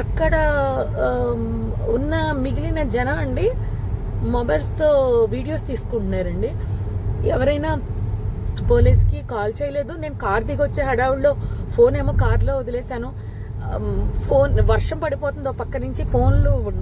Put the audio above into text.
అక్కడ ఉన్న మిగిలిన జనం అండి మొబైల్స్తో వీడియోస్ తీసుకుంటున్నారండి. ఎవరైనా పోలీస్కి కాల్ చేయలేదు నేను కార్ దిగి వచ్చే హడావుల్లో ఫోన్ ఏమో కార్లో వదిలేశాను. ఫోన్ వర్షం పడిపోతుంది పక్క నుంచి ఫోన్లు ఫోన్